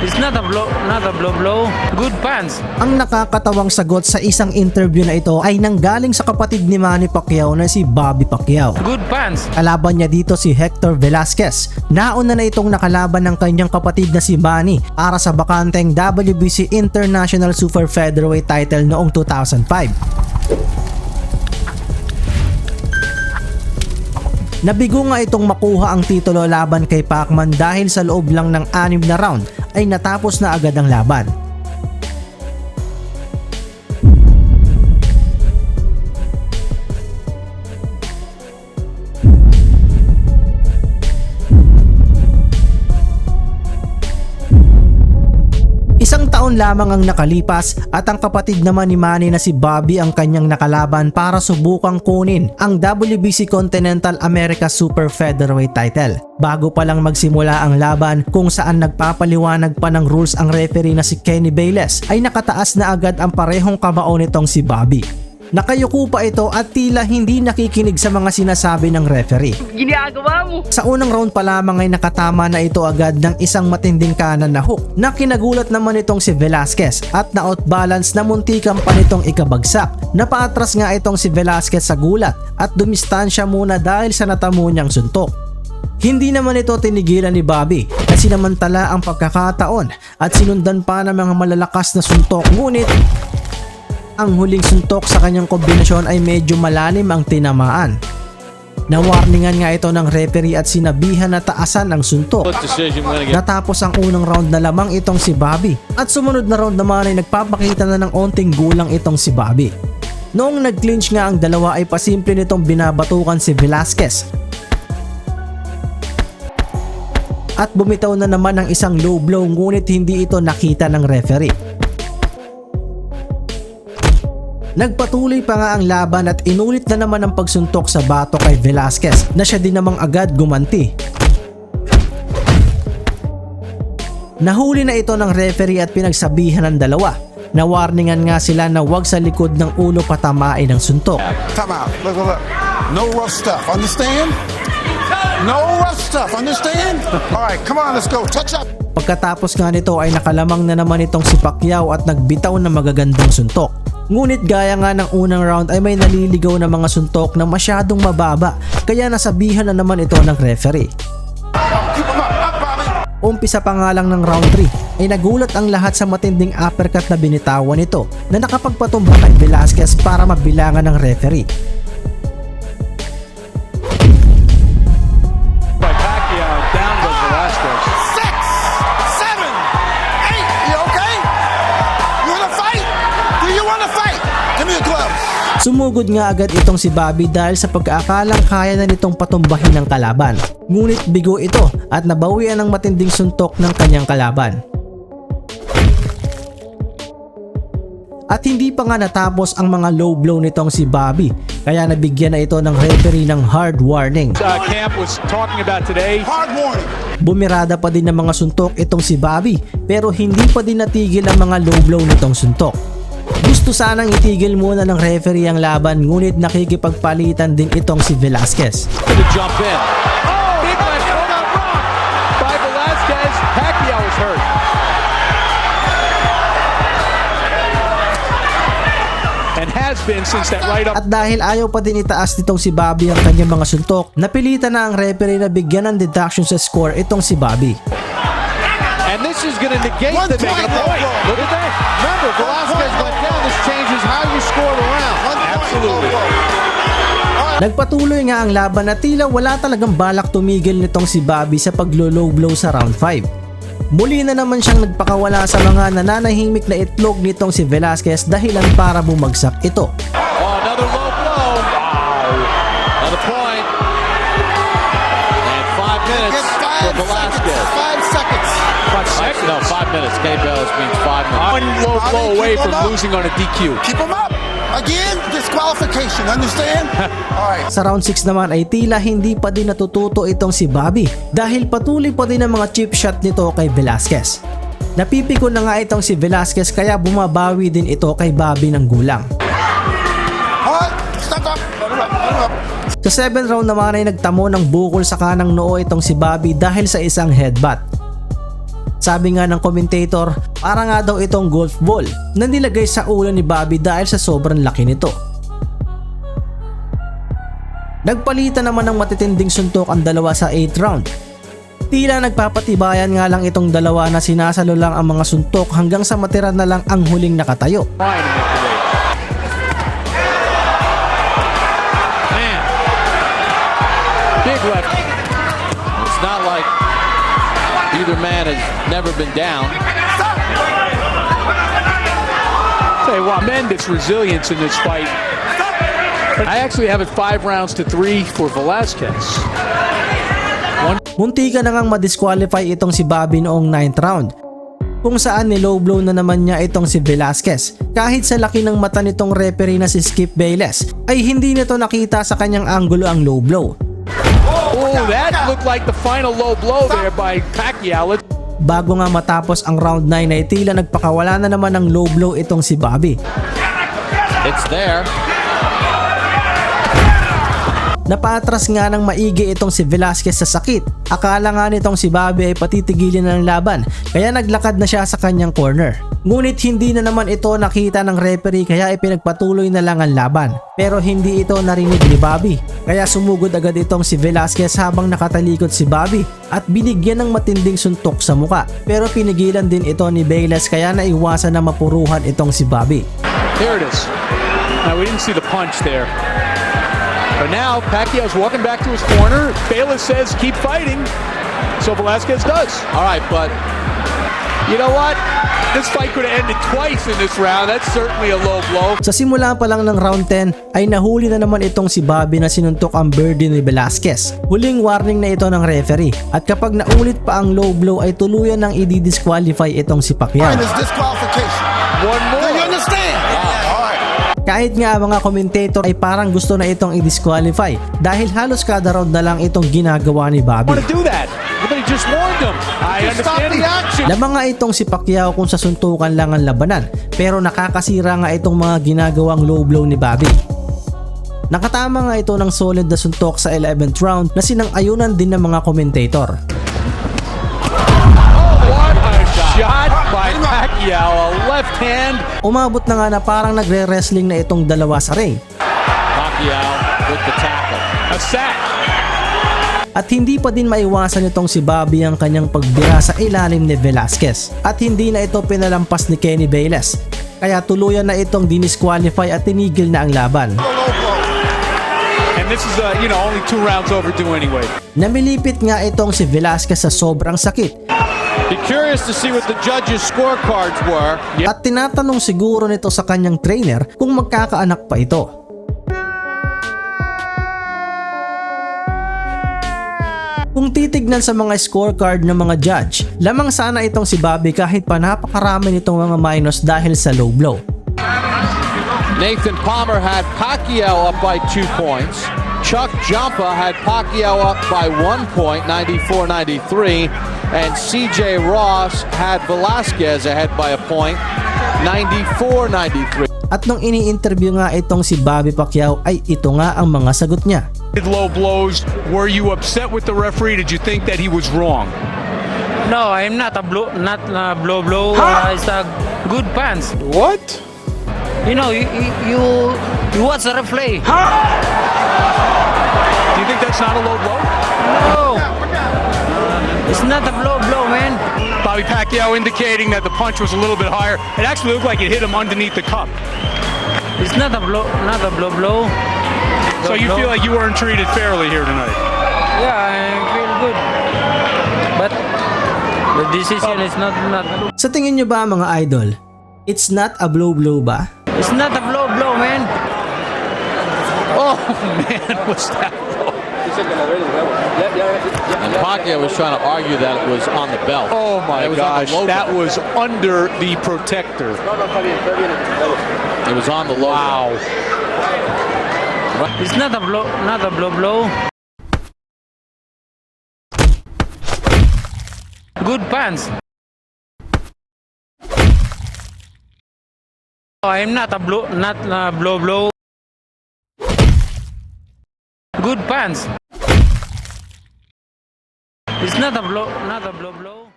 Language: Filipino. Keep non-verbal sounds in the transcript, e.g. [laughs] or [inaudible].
It's not a blow, not a blow blow. Good pants. Ang nakakatawang sagot sa isang interview na ito ay nanggaling sa kapatid ni Manny Pacquiao na si Bobby Pacquiao. Good pants. Kalaban niya dito si Hector Velasquez. Nauna na itong nakalaban ng kanyang kapatid na si Manny para sa bakanteng WBC International Super Featherweight title noong 2005. Nabigo nga itong makuha ang titulo laban kay Pacman dahil sa loob lang ng anim na round ay natapos na agad ang laban. Taon lamang ang nakalipas at ang kapatid naman ni Manny na si Bobby ang kanyang nakalaban para subukang kunin ang WBC Continental America Super Featherweight title. Bago pa lang magsimula ang laban kung saan nagpapaliwanag pa ng rules ang referee na si Kenny Bayless ay nakataas na agad ang parehong kamao nitong si Bobby. Nakayuko pa ito at tila hindi nakikinig sa mga sinasabi ng referee. ginagawa mo? Sa unang round pa lamang ay nakatama na ito agad ng isang matinding kanan na hook na kinagulat naman itong si Velasquez at na-outbalance na muntikan pa nitong ikabagsak. Napaatras nga itong si Velasquez sa gulat at dumistansya muna dahil sa natamo niyang suntok. Hindi naman ito tinigilan ni Bobby kasi namantala ang pagkakataon at sinundan pa ng mga malalakas na suntok ngunit ang huling suntok sa kanyang kombinasyon ay medyo malalim ang tinamaan. Nawarningan nga ito ng referee at sinabihan na taasan ang suntok. Natapos ang unang round na lamang itong si Bobby at sumunod na round naman ay nagpapakita na ng onting gulang itong si Bobby. Noong nag-clinch nga ang dalawa ay pasimple nitong binabatukan si Velasquez at bumitaw na naman ng isang low blow ngunit hindi ito nakita ng referee. Nagpatuloy pa nga ang laban at inulit na naman ang pagsuntok sa bato kay Velasquez na siya din namang agad gumanti. Nahuli na ito ng referee at pinagsabihan ng dalawa. Nawarningan nga sila na wag sa likod ng ulo patamain ng suntok. Come out. Look, look, look. No rough stuff. Understand? No rough stuff. Understand? All right, come on, let's go. Touch up. Pagkatapos nga nito ay nakalamang na naman itong si Pacquiao at nagbitaw ng magagandang suntok. Ngunit gaya nga ng unang round ay may naliligaw na mga suntok na masyadong mababa kaya nasabihan na naman ito ng referee. Umpisa pa nga lang ng round 3 ay nagulat ang lahat sa matinding uppercut na binitawan nito na nakapagpatumba kay Velasquez para mabilangan ng referee. Sumugod nga agad itong si Bobby dahil sa pagkaakalang kaya na nitong patumbahin ng kalaban. Ngunit bigo ito at nabawian ng matinding suntok ng kanyang kalaban. At hindi pa nga natapos ang mga low blow nitong si Bobby kaya nabigyan na ito ng referee ng hard warning. Uh, Camp was talking about today. Hard warning. Bumirada pa din ng mga suntok itong si Bobby pero hindi pa din natigil ang mga low blow nitong suntok. Gusto sanang itigil muna ng referee ang laban ngunit nakikipagpalitan din itong si Velasquez. to jump in. Oh, big left foot on rock by Velasquez. Pacquiao is hurt. And has been since that right up. At dahil ayaw pa din itaas nitong si Bobby ang kanyang mga suntok, napilitan na ang referee na bigyan ng deduction sa score itong si Bobby. And this is going to negate One the negative point. Look at that. Remember, Velasquez went down. Nagpatuloy nga ang laban na tila wala talagang balak tumigil nitong si Bobby sa paglo-low blow sa round 5. Muli na naman siyang nagpakawala sa mga nananahimik na itlog nitong si Velasquez dahilan para bumagsak ito. Oh, another low blow. Wow. Another point. And five minutes Get for five Velasquez. seconds. Five seconds. Five seconds? No, five minutes. K. Bellis means five minutes. One low blow away from losing on a DQ. Keep him up. Again, disqualification. Understand? [laughs] All right. Sa round 6 naman ay tila hindi pa din natututo itong si Bobby dahil patuloy pa din ang mga chip shot nito kay Velasquez. Napipiko na nga itong si Velasquez kaya bumabawi din ito kay Bobby ng gulang. Hard. Stop up. Sa 7th round naman ay nagtamo ng bukol sa kanang noo itong si Bobby dahil sa isang headbutt. Sabi nga ng commentator, para nga daw itong golf ball na nilagay sa ulo ni Bobby dahil sa sobrang laki nito. Nagpalitan naman ng matitinding suntok ang dalawa sa 8th round. Tila nagpapatibayan nga lang itong dalawa na sinasalo lang ang mga suntok hanggang sa matira na lang ang huling nakatayo. Man. Big left. Either man has never been down. Say, tremendous resilience in this fight. I actually have it five rounds to three for Velasquez. Muntika na ngang madisqualify itong si Bobby noong 9th round kung saan nilow blow na naman niya itong si Velasquez. Kahit sa laki ng mata nitong referee na si Skip Bayless ay hindi nito nakita sa kanyang anggulo ang low blow. Oh, that looked like the final low blow there by Pacquiao. Let's Bago nga matapos ang round 9 ay tila nagpakawala na naman ng low blow itong si Bobby. It's there. Napatras nga ng maigi itong si Velasquez sa sakit. Akala nga nitong si Bobby ay patitigilin na ng laban kaya naglakad na siya sa kanyang corner. Ngunit hindi na naman ito nakita ng referee kaya ipinagpatuloy na lang ang laban. Pero hindi ito narinig ni Bobby kaya sumugod agad itong si Velasquez habang nakatalikod si Bobby at binigyan ng matinding suntok sa muka. Pero pinigilan din ito ni Bayless kaya naiwasan na mapuruhan itong si Bobby. There it is. Now, we didn't see the punch there. But now Pacquiao's walking back to his corner. Bayless says, keep fighting. So Velasquez does. All right, but You know what? This fight could have ended twice in this round. That's certainly a low blow. Sa simula pa lang ng round 10 ay nahuli na naman itong si Bobby na sinuntok ang birdie ni Velasquez. Huling warning na ito ng referee at kapag naulit pa ang low blow ay tuluyan nang i-disqualify itong si Pacquiao. Point is disqualification. One Kahit nga ang mga commentator ay parang gusto na itong i-disqualify dahil halos kada round na lang itong ginagawa ni Bobby. Lamang nga itong si Pacquiao kung sa suntukan lang ang labanan pero nakakasira nga itong mga ginagawang low blow ni Bobby. Nakatama nga ito ng solid na suntok sa 11th round na sinang-ayunan din ng mga commentator. What a shot by Pacquiao. A left hand. Umabot na nga na parang nagre-wrestling na itong dalawa sa ring Pacquiao with the tackle. A sack. at hindi pa din maiwasan itong si Bobby ang kanyang pagbira sa ilalim ni Velasquez at hindi na ito pinalampas ni Kenny Bayless kaya tuluyan na itong dinisqualify at tinigil na ang laban. And this is, uh, you know, only two rounds overdue anyway. Namilipit nga itong si Velasquez sa sobrang sakit Be curious to see what the judges' scorecards were. at tinatanong siguro nito sa kanyang trainer kung magkakaanak pa ito. Kung titignan sa mga scorecard ng mga judge, lamang sana itong si Bobby kahit pa napakarami nitong mga minus dahil sa low blow. Nathan Palmer had Pacquiao up by two points. Chuck Jumpa had Pacquiao up by one point, 94-93. And CJ Ross had Velasquez ahead by a point, 94-93. At nung ini-interview nga itong si Bobby Pacquiao ay ito nga ang mga sagot niya. Did low blows. Were you upset with the referee? Did you think that he was wrong? No, I'm not a blow, not a blow blow. Uh, it's a good pants. What? You know, you you you, you watch the replay. Do you think that's not a low blow? No, it's not a blow blow, man. Bobby Pacquiao indicating that the punch was a little bit higher. It actually looked like it hit him underneath the cup. It's not a blow, not a blow blow. So you Blow, feel like you weren't treated fairly here tonight? Yeah, I feel good. But the decision oh. is not not. Sa tingin nyo ba mga idol, it's not a blow blow ba? It's not a blow blow, man. Oh [laughs] man, was that low? And Pacquiao was trying to argue that it was on the belt. Oh my It was on the gosh, low that belt. was under the protector. It was on the low Wow. It's not a blow, not a blow blow. Good pants. Oh, I'm not a blow, not a blow blow. Good pants. It's not a blow, not a blow blow.